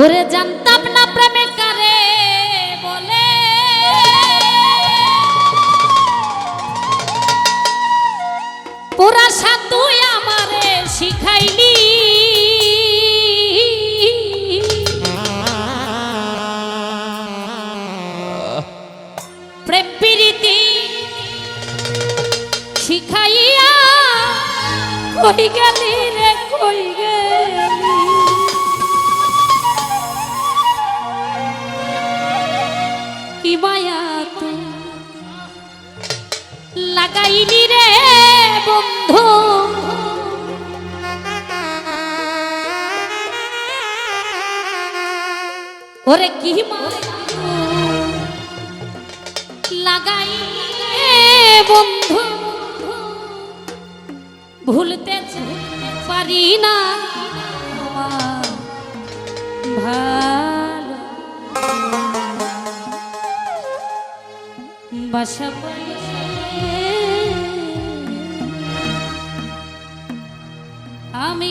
ওরে জানতাম না প্রেমে কারে বলে। পুরা তুই আমারে শিখাইলি প্রেম প্রীতি শিখাইয়া কই গেলি? লাগাইলি রে বন্ধু। ওরে কি লাগাই বন্ধু। ভুলতে পারি না ভালো। বাসা আমি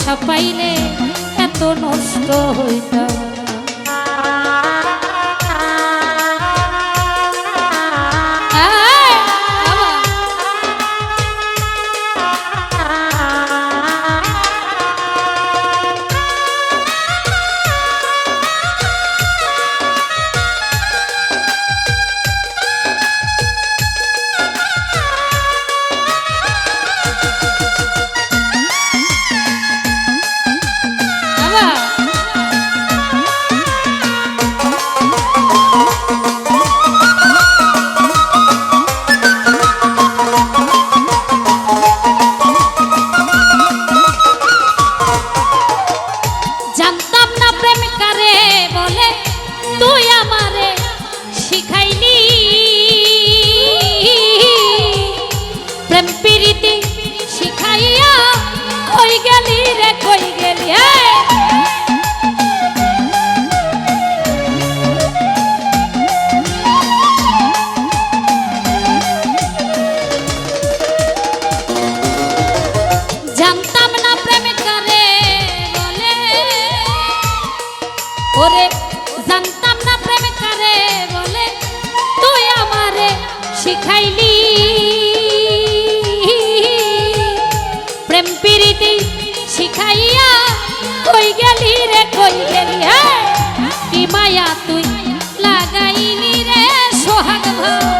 বাসা পাইলে এত নষ্ট হইতাম। ওরে জানতাম না প্রেম কারে বলে, তুই আমারে শিখাইলি। প্রেম প্রীতি শিখাইয়া কই গেলি রে, কই গেলি হ্যাঁ কি মায়া তুই লাগাইলি রে, সোহাগ ভাই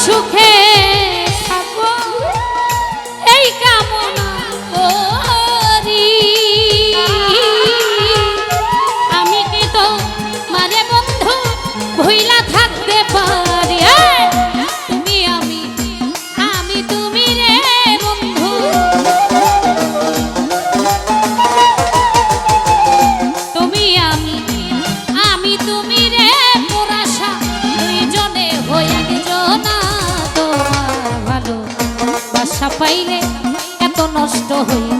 সুখে থাকো। এই কামনা করি। আমি কি তো মারে বন্ধু ভুইলা থাকতে নষ্ট হয়ে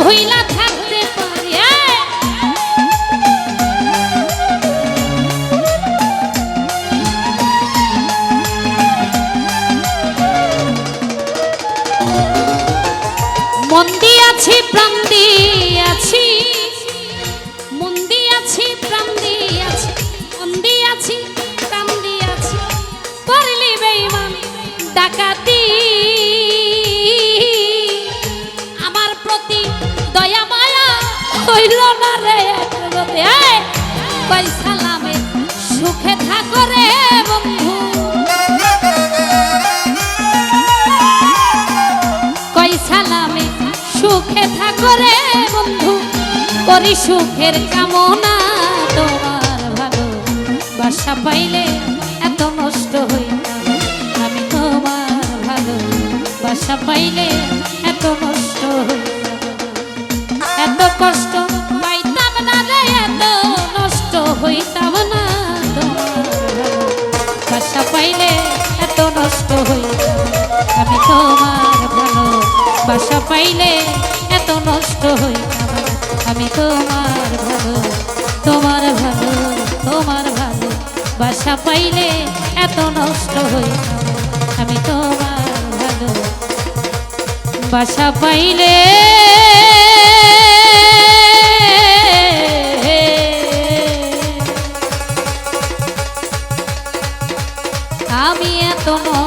ভুইলা থাকতে পারি এই! মন দিয়াছি প্রাণ হইল না রে একরতে পাই সালামে সুখে থাকো রে বন্ধু। কই সালামে সুখে থাকো রে বন্ধু। করি সুখের কামনা তোমার ভালো। বাসা পাইলে এত নষ্ট হইতাম আমি তোমার ভালো। বাসা পাইলে এত নষ্ট হইতাম এত কষ্ট পাইতাম না রে এত নষ্ট, হইতাম না বাসা পাইলে এত নষ্ট হইতাম, আমি তোমার ভালো। বাসা পাইলে এত নষ্ট হইতাম, আমি তোমার ভালো। তোমার ভালো তোমার ভালো। বাসা পাইলে এত নষ্ট হইতাম, আমি তোমার ভালো। বাসা পাইলে 都好